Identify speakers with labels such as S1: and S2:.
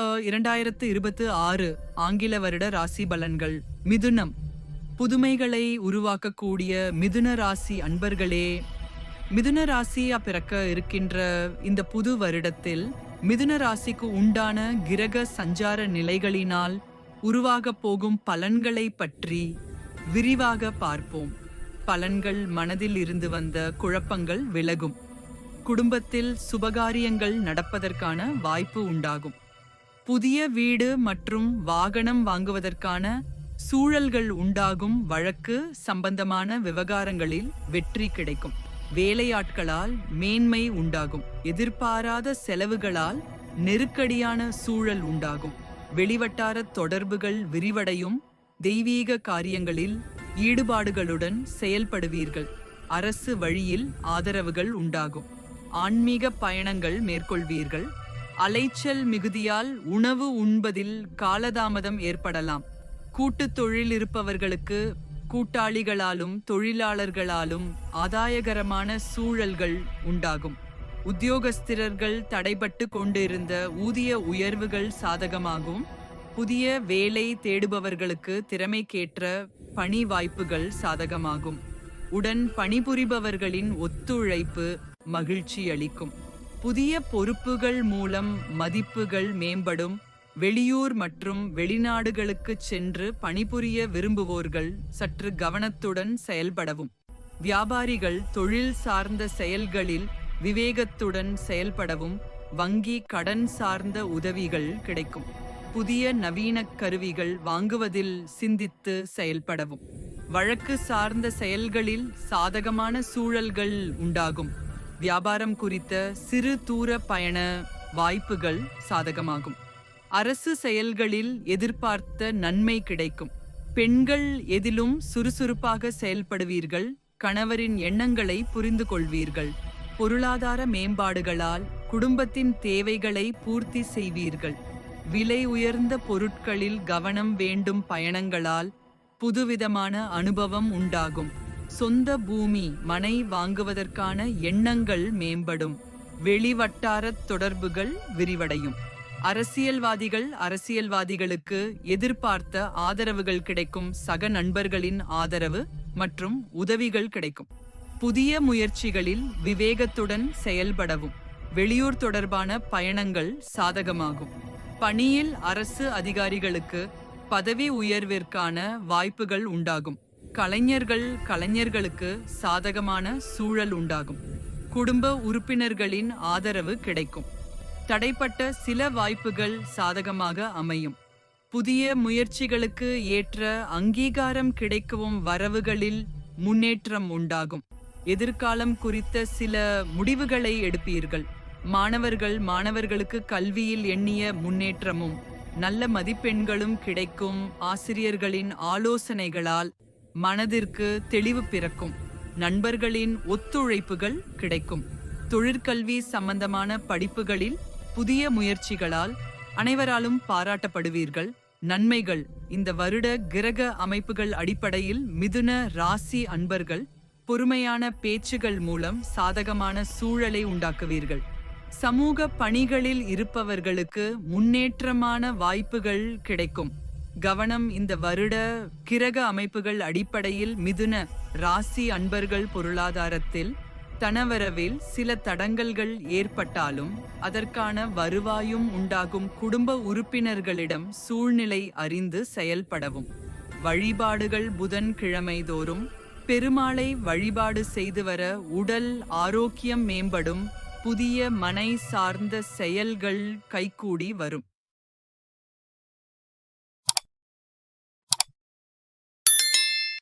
S1: இரண்டாயிரத்து இருபத்து ஆறு ஆங்கில வருட ராசி பலன்கள். மிதுனம். புதுமைகளை உருவாக்கக்கூடிய மிதுன ராசி அன்பர்களே மிதுன ராசியா பிறக்க இருக்கின்ற இந்த புது வருடத்தில் மிதுன ராசிக்கு உண்டான கிரக சஞ்சார நிலைகளினால் உருவாகப் போகும் பலன்களை பற்றி விரிவாக பார்ப்போம். பலன்கள் மனதில் இருந்து வந்த குழப்பங்கள் விலகும். குடும்பத்தில் சுபகாரியங்கள் நடப்பதற்கான வாய்ப்பு உண்டாகும். புதிய வீடு மற்றும் வாகனம் வாங்குவதற்கான சூழல்கள் உண்டாகும் வழக்கு சம்பந்தமான விவகாரங்களில் வெற்றி கிடைக்கும். வேலையாட்களால் மேன்மை உண்டாகும். எதிர்பாராத செலவுகளால் நெருக்கடியான சூழல் உண்டாகும். வெளிவட்டார தொடர்புகள் விரிவடையும். தெய்வீக காரியங்களில் ஈடுபாடுகளுடன் செயல்படுவீர்கள். அரசு வழியில் ஆதரவுகள் உண்டாகும். ஆன்மீக பயணங்கள் மேற்கொள்வீர்கள். அலைச்சல் மிகுதியால் உணவு உண்பதில் காலதாமதம் ஏற்படலாம். கூட்டுத் தொழில் இருப்பவர்களுக்கு கூட்டாளிகளாலும் தொழிலாளர்களாலும் ஆதாயகரமான சூழல்கள் உண்டாகும். உத்தியோகஸ்திரர்கள் தடைபட்டு கொண்டிருந்த ஊதிய உயர்வுகள் சாதகமாகும். புதிய வேலை தேடுபவர்களுக்கு திறமைக்கேற்ற பணி வாய்ப்புகள் சாதகமாகும். உடன் பணிபுரிபவர்களின் ஒத்துழைப்பு மகிழ்ச்சி அளிக்கும் புதிய பொறுப்புகள் மூலம் மதிப்புகள் மேம்படும். வெளியூர் மற்றும் வெளிநாடுகளுக்கு சென்று பணிபுரிய விரும்புவோர்கள் சற்று கவனத்துடன் செயல்படவும். வியாபாரிகள் தொழில் சார்ந்த செயல்களில் விவேகத்துடன் செயல்படவும். வங்கி கடன் சார்ந்த உதவிகள் கிடைக்கும். புதிய நவீன கருவிகள் வாங்குவதில் சிந்தித்து செயல்படவும். வழக்கு சார்ந்த செயல்களில் சாதகமான சூழல்கள் உண்டாகும். வியாபாரம் குறித்த சிறு தூர பயண வாய்ப்புகள் சாதகமாகும். அரசு செயல்களில் எதிர்பார்த்த நன்மை கிடைக்கும். பெண்கள் எதிலும் சுறுசுறுப்பாக செயல்படுவீர்கள் கணவரின் எண்ணங்களை புரிந்து கொள்வீர்கள் பொருளாதார மேம்பாடுகளால் குடும்பத்தின் தேவைகளை பூர்த்தி செய்வீர்கள். விலை உயர்ந்த பொருட்களில் கவனம் வேண்டும் பயணங்களால் புதுவிதமான அனுபவம் உண்டாகும். சொந்த பூமி மனை வாங்குவதற்கான எண்ணங்கள் மேம்படும். வெளிவட்டார தொடர்புகள் விரிவடையும். அரசியல்வாதிகள் அரசியல்வாதிகளுக்கு எதிர்பார்த்த ஆதரவுகள் கிடைக்கும். சக நண்பர்களின் ஆதரவு மற்றும் உதவிகள் கிடைக்கும். புதிய முயற்சிகளில் விவேகத்துடன் செயல்படவும். வெளியூர் தொடர்பான பயணங்கள் சாதகமாகும். பணியில் அரசு அதிகாரிகளுக்கு பதவி உயர்விற்கான வாய்ப்புகள் உண்டாகும். கலைஞர்கள் கலைஞர்களுக்கு சாதகமான சூழல் உண்டாகும். குடும்ப உறுப்பினர்களின் ஆதரவு கிடைக்கும். தடைப்பட்ட சில வாய்ப்புகள் சாதகமாக அமையும். புதிய முயற்சிகளுக்கு ஏற்ற அங்கீகாரம் கிடைக்கவும் வரவுகளில் முன்னேற்றம் உண்டாகும். எதிர்காலம் குறித்த சில முடிவுகளை எடுப்பீர்கள். மாணவர்கள் மாணவர்களுக்கு கல்வியில் எண்ணிய முன்னேற்றமும் நல்ல மதிப்பெண்களும் கிடைக்கும் ஆசிரியர்களின் ஆலோசனைகளால் மனதிற்கு தெளிவு பிறக்கும். நண்பர்களின் ஒத்துழைப்புகள் கிடைக்கும். தொழிற்கல்வி சம்பந்தமான படிப்புகளில் புதிய முயற்சிகளால் அனைவராலும் பாராட்டப்படுவீர்கள். நன்மைகள். இந்த வருட கிரக அமைப்புகள் அடிப்படையில் மிதுன ராசி அன்பர்கள் பொறுமையான பேச்சுகள் மூலம் சாதகமான சூழலை உண்டாக்குவீர்கள். சமூக பணிகளில் இருப்பவர்களுக்கு முன்னேற்றமான வாய்ப்புகள் கிடைக்கும். கவனம் இந்த வருட கிரக அமைப்புகள் அடிப்படையில் மிதுன ராசி அன்பர்கள் பொருளாதாரத்தில் தனவரவில் சில தடங்கல்கள் ஏற்பட்டாலும் அதற்கான வருவாயும் உண்டாகும் குடும்ப உறுப்பினர்களிடம் சூழ்நிலை அறிந்து செயல்படவும். வழிபாடுகள் புதன் கிழமை தோறும் பெருமாளை வழிபாடு செய்து வர உடல் ஆரோக்கியம் மேம்படும். புதிய மனை சார்ந்த செயல்கள் கைகூடி வரும்.